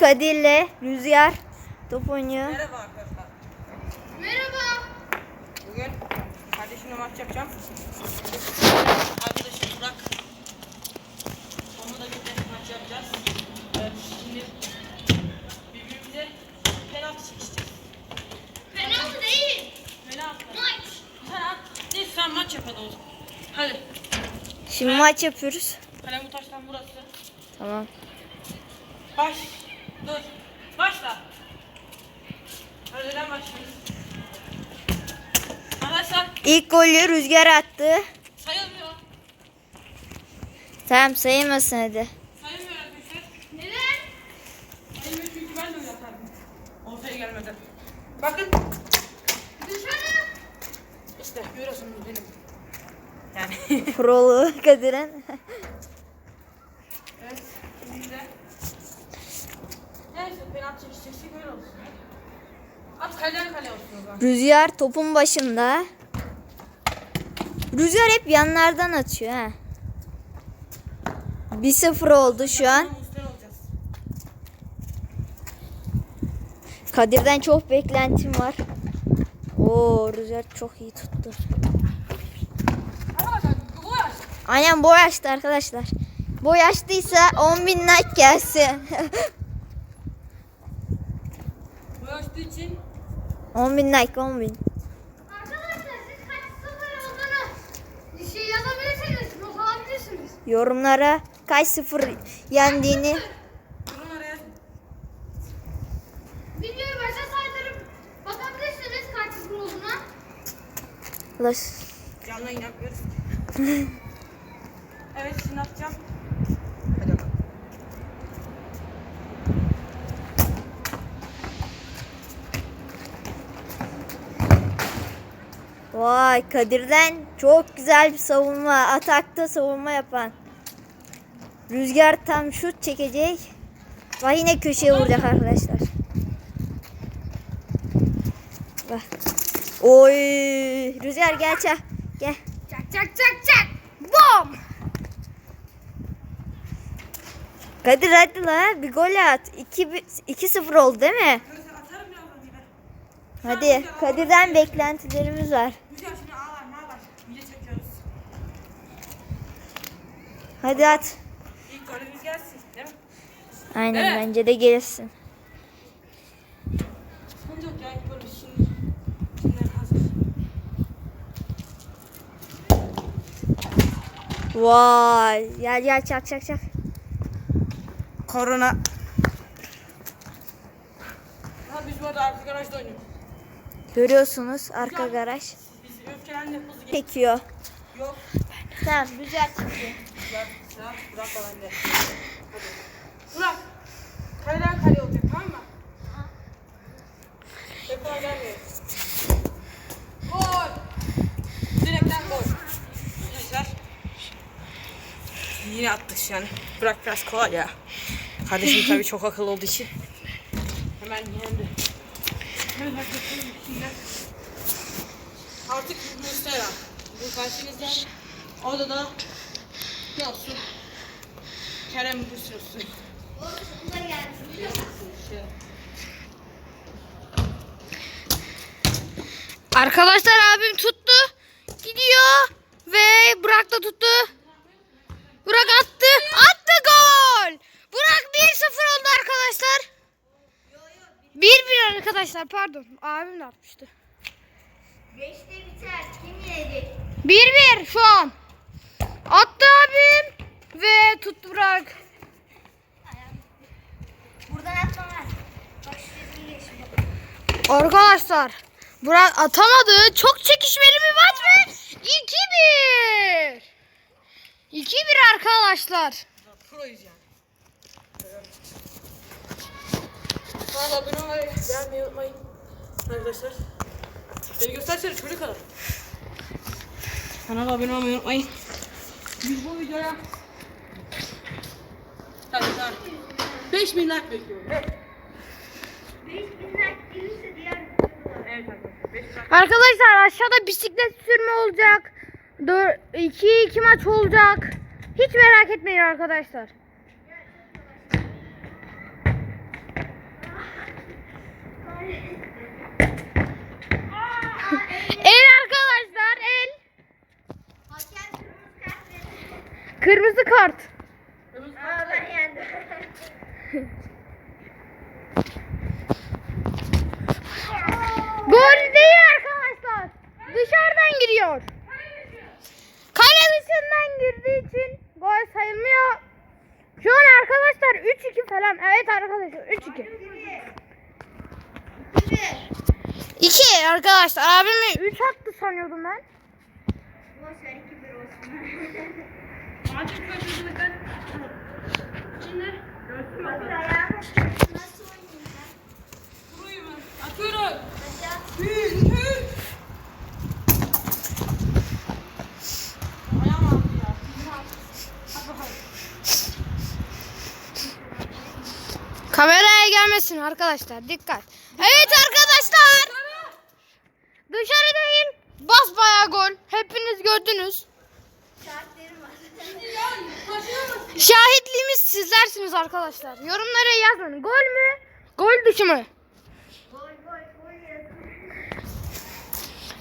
Kadir'le Rüzgar top oynuyor. Merhaba arkadaşlar. Merhaba. Bugün kardeşimle maç yapacağım. Arkadaşım Burak. Onunla da bir maç yapacağız. Evet şimdi birbirimize penaltı çekeceğiz. Penaltı değil. Penaltı. Maç. At. Neyse sen maç yap hadi o zaman. Hadi. Şimdi maç yapıyoruz. Kalem bu taştan burası. Tamam. Baş. Dur. Başla. Önceden başlıyoruz. Arkadaşlar İlk golü Rüzgar attı. sayılmıyor. Tamam sayılmasın hadi. Sayılmıyor arkadaşlar. Neden? Sayılmıyor çünkü ben de öyle yapardım. Ortaya gelmeden. Bakın. Dışarı. İşte görüyorsunuz benim. Yani. Prolu Kadir'in. evet. Şimdi de. Neyse penaltı çekecekse böyle olsun. At kaleden kale olsun o zaman. Rüzgar topun başında. Rüzgar hep yanlardan atıyor ha. 1-0 oldu şu an. Olacağız. Kadir'den çok beklentim var. Oo Rüzgar çok iyi tuttu. Arkadaşlar bu yaş. Aynen boy açtı arkadaşlar. Boy açtıysa 10 bin like gelsin. Bu yaştığı için 10 bin like 10 bin. Arkadaşlar siz kaç sıfır olduğunu bir şey yazabilirsiniz. Not alabilirsiniz. Yorumlara kaç sıfır yendiğini araya. Videoyu başa saydırıp bakabilirsiniz kaç sıfır olduğuna. Ulaş- Canlı yayın yapıyoruz. evet şimdi atacağım. Vay Kadir'den çok güzel bir savunma. Atakta savunma yapan. Rüzgar tam şut çekecek. Vay yine köşeye vuracak arkadaşlar. Bak. Oy Rüzgar gel çak. Gel. Çak çak çak çak. Bom. Kadir hadi la bir gol at. 2-0 oldu değil mi? Hadi Kadir'den beklentilerimiz var. Güzel şimdi ağlar ağlar. Video çekiyoruz. Hadi at. İlk golümüz gelsin değil mi? Aynen Evet. bence de gelirsin. Sıkıntı yok ya ilk golümüz şimdi. Vay. Gel gel çak çak çak. Korona. Ha biz bu arada arka garajda oynuyoruz. Görüyorsunuz arka garaj. Biz öfkelendi hızlı. Çekiyor. Yok. Tamam güzel çekiyor. Burak, Burak, Burak da bende. Hadi. Burak. Kaleden kale olacak tamam mı? Tekrar gelmiyor. Gol. Direkten gol. Arkadaşlar. Yine attık yani. Burak biraz kolay ya. Kardeşim tabii çok akıllı olduğu için. Hemen yendi. Artık Mustera. Bu karşınızda. Orada da ne olsun? Kerem Bürsin Arkadaşlar abim tuttu. Gidiyor. Ve Burak da tuttu. Burak attı. Attı gol. Burak 1-0 oldu arkadaşlar. 1-1 arkadaşlar pardon. Abim de atmıştı. 5'te biter. Kim yenecek? 1-1 şu an. Attı abim. Ve tuttu Burak. Buradan atma var. Bak şu. Arkadaşlar Burak atamadı. Çok çekişmeli bir maç ve 2-1. 2-1 arkadaşlar. Proyuz yani. Kanala abone olmayı, beğenmeyi unutmayın. Arkadaşlar. Beni göstersene çocuk kadar. Kanala abone olmayı unutmayın. Biz bu videoya Hadi hadi. 5000 like bekliyorum. Evet. 5000 like gelirse diğer Evet arkadaşlar. 5 like. Arkadaşlar aşağıda bisiklet sürme olacak. 2-2 maç olacak. Hiç merak etmeyin arkadaşlar. Kırmızı kart. Aa ben yendim. Gol değil arkadaşlar. Dışarıdan giriyor. Kale dışından girdiği için gol sayılmıyor. Şu an arkadaşlar 3-2 falan. Evet arkadaşlar 3-2. 2 arkadaşlar. Abimi 3 attı sanıyordum ben. Boş ver 2-1 olsun. Şimdi. Görsün bakalım. Atıyorum. Ayağım ya. Hadi bakalım. Kameraya gelmesin arkadaşlar. Dikkat. Evet arkadaşlar. Dışarı değil. Bas bayağı gol. Hepiniz gördünüz. Şartlarım var. Şahitliğimiz sizlersiniz arkadaşlar. Yorumlara yazın. Gol mü? Gol dışı mı?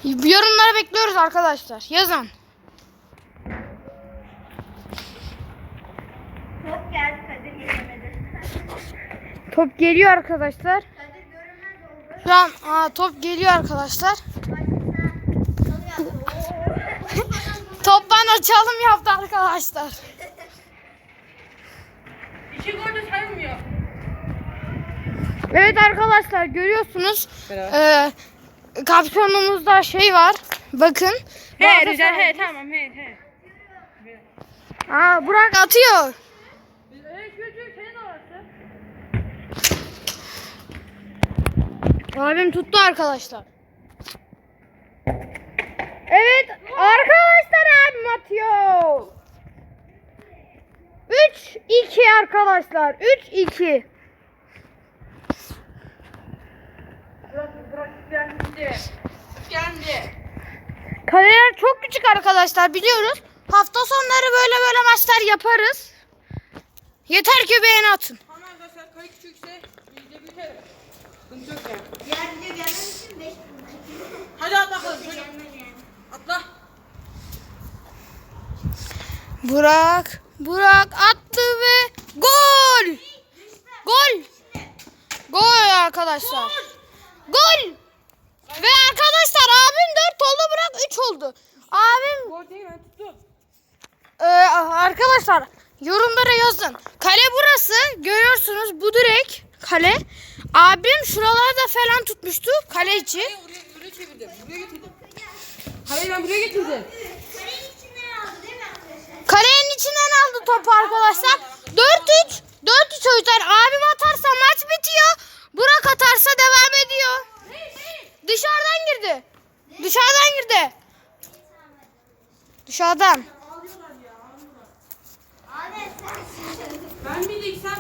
Yorumlara bekliyoruz arkadaşlar. Yazın. Top geldi Kadir geçemedi. Top geliyor arkadaşlar. Kadir görünmez oldu. Şu an aa, top geliyor arkadaşlar. Toptan açalım yaptı arkadaşlar. İki gol de sayılmıyor. Evet arkadaşlar görüyorsunuz. Merhaba. Ee, kapşonumuzda şey var. Bakın. He Rüzgar he tamam he he. Aa, Burak atıyor. Abim tuttu arkadaşlar. Evet arkadaşlar abim atıyor. 3-2 arkadaşlar. 3-2. Bırak bırak yendi. Yendi. Kaleler çok küçük arkadaşlar biliyoruz. Hafta sonları böyle böyle maçlar yaparız. Yeter ki beğeni atın. Ama arkadaşlar kayık küçükse biz de büyüteriz. Sıkıntı yok yani. Diğer video gelmem için 5 bin. Hadi at bakalım. Atla. Burak, Burak attı ve gol! Gol! Gol arkadaşlar. Gol! Ve arkadaşlar abim 4 oldu Burak 3 oldu. Abim Gol değil ben tuttum. Ee, arkadaşlar yorumlara yazın. Kale burası. Görüyorsunuz bu direk kale. Abim şuralarda falan tutmuştu kale içi. Hayır buraya, buraya çevirdim. Buraya getirdim. Hayır ben buraya getirdim. Kalenin içinden aldı değil mi arkadaşlar? Kalenin içinden aldı topu arkadaşlar. 4-3. 4-3 o yüzden abim atarsa maç bitiyor. Burak atarsa devam ediyor. Dışarıdan girdi. Dışarıdan girdi. Dışarıdan. Ben bir de sen.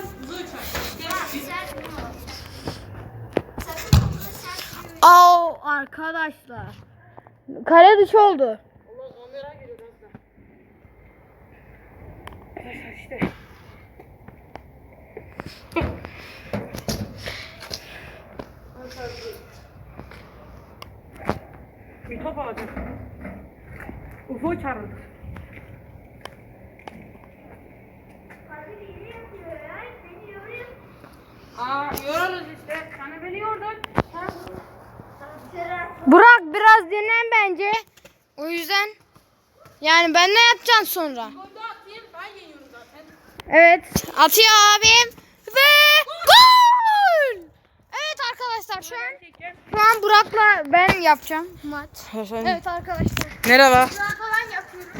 Aa arkadaşlar. Kale dışı oldu. Allah kamera geliyor. Arkadaşlar işte. Bir top alacağım. UFO çağırdı. Aa yorarız işte. Sen beni yordun. Sıra. Burak biraz dinlen bence. O yüzden yani ben ne yapacağım sonra? Golde atayım ben yeniyorum zaten. Evet atıyor abim ve gol! Evet arkadaşlar şu an şu an Burak'la ben yapacağım maç. Evet arkadaşlar. Merhaba. Burak'la ben yapıyorum.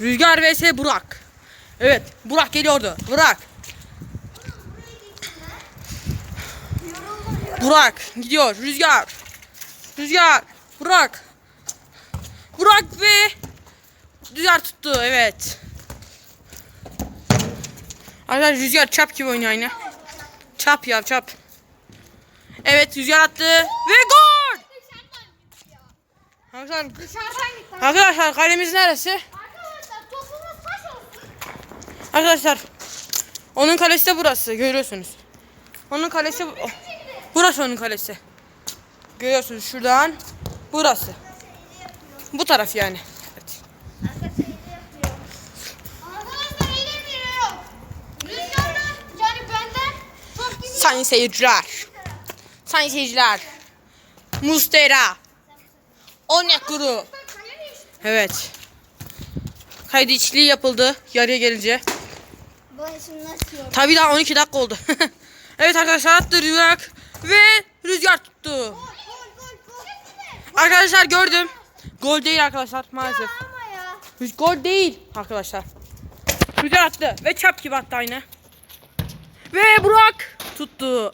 Rüzgar vs Burak. Evet Burak geliyordu. Burak. Burak gidiyor. Rüzgar. Rüzgar. Burak. Burak ve Rüzgar tuttu. Evet. Arkadaşlar Rüzgar çap gibi oynuyor aynı. Çap ya çap. Evet Rüzgar attı ve gol. Arkadaşlar, arkadaşlar kalemiz neresi? Arkadaşlar onun kalesi de burası görüyorsunuz. Onun kalesi bu- burası onun kalesi. Görüyorsunuz şuradan burası. Bu taraf yani. Evet. Sayın seyirciler. Sayın seyirciler. Mustera. Onyekuru. Evet. Kaydı içliği yapıldı yarıya gelince. Tabii daha 12 dakika oldu. evet arkadaşlar rüzgar ve rüzgar tuttu. Arkadaşlar gördüm. Gol değil arkadaşlar maalesef. Ama ya. Rüz- Gol değil arkadaşlar. Rüzgar attı ve çap gibi attı aynı. Ve Burak tuttu.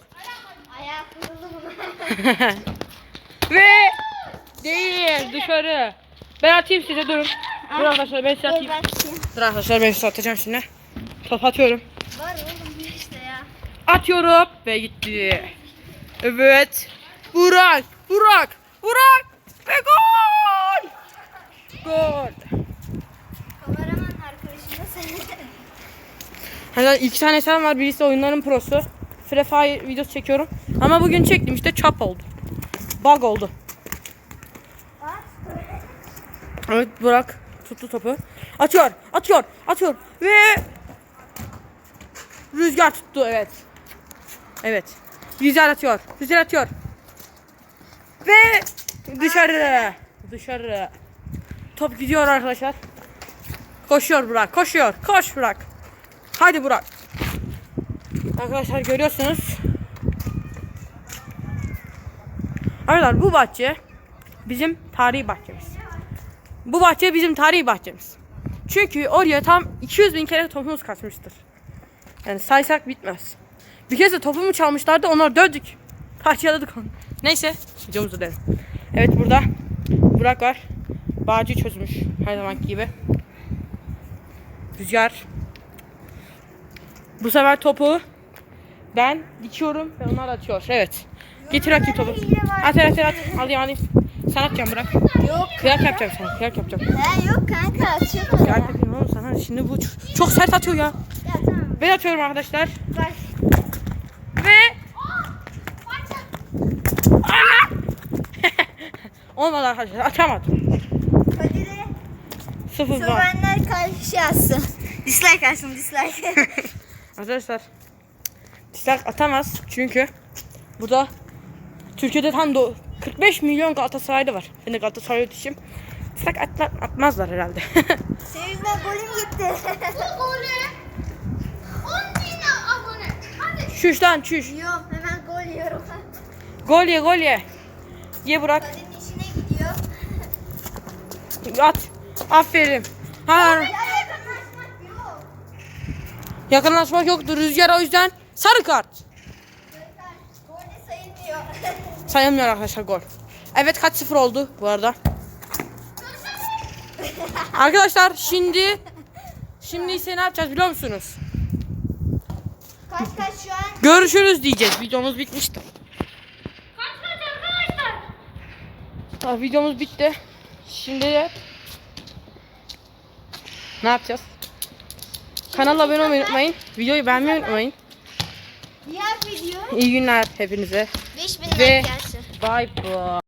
Ve değil dışarı. Ben atayım size durun. Dur arkadaşlar ben size atayım. Dur arkadaşlar ben size atacağım şimdi. Top atıyorum. Var oğlum bir işte ya. Atıyorum ve gitti. Evet. Burak, Burak, Burak ve gol! Gol. Kameraman arkadaşım da sen. Hani iki tane hesabım var. Birisi oyunların prosu. Free Fire videosu çekiyorum. Ama bugün çektim işte çap oldu. Bug oldu. Evet Burak tuttu topu. Atıyor, atıyor, atıyor ve rüzgar tuttu evet. Evet. Rüzgar atıyor. Rüzgar atıyor. Ve dışarı. Dışarı. Top gidiyor arkadaşlar. Koşuyor Burak. Koşuyor. Koş Burak. Hadi Burak. Arkadaşlar görüyorsunuz. Arkadaşlar bu bahçe bizim tarihi bahçemiz. Bu bahçe bizim tarihi bahçemiz. Çünkü oraya tam 200 bin kere topumuz kaçmıştır. Yani saysak bitmez. Bir kez de topumu çalmışlardı onları dövdük. Parçaladık onu. Neyse videomuza dönelim. Evet burada Burak var. Bağcı çözmüş her zamanki gibi. Rüzgar. Bu sefer topu ben dikiyorum ve onlar atıyor. Evet. Getir atayım topu. At at at. Alayım alayım. Sen atacaksın bırak. Yok. Kıyak yapacağım sana. Kıyak yapacağım. He yok kanka açıyorlar Kıyak ya. yapayım oğlum sana. Şimdi bu çok sert atıyor ya. Ya tamam. Ben atıyorum arkadaşlar. Bak. Ve Aa! Olmadı arkadaşlar. Atamadım. Kadir'e Sıfır var. sövenler karşı yazsın. Dislike yazsın dislike. Arkadaşlar dislike atamaz çünkü burada Türkiye'de tam da 45 milyon Galatasaraylı var. Ben de Galatasaraylı düşüm. Dislike atla, atmazlar herhalde. Sevinme golüm gitti. Bu golü 10 bin abone. Hadi. çüş lan çüş. Yiyorum hemen gol yiyorum. Gol ye gol ye. Ye işine gidiyor. At. Aferin. Ha, Ya yakınlaşmak yok. yakınlaşmak yoktu rüzgar o yüzden sarı kart. Sayılmıyor. Sayılmıyor arkadaşlar gol. Evet kaç sıfır oldu bu arada. Arkadaşlar şimdi şimdi ise ne yapacağız biliyor musunuz? kaç kaç şu an? Görüşürüz diyeceğiz. Videomuz bitmişti. Kaç kaç arkadaşlar? Tamam, videomuz bitti. Şimdi ne yapacağız? Kanala abone olmayı unutmayın. Videoyu beğenmeyi unutmayın. Diğer video İyi günler hepinize. 5000 Ve like gelsin. bye bye.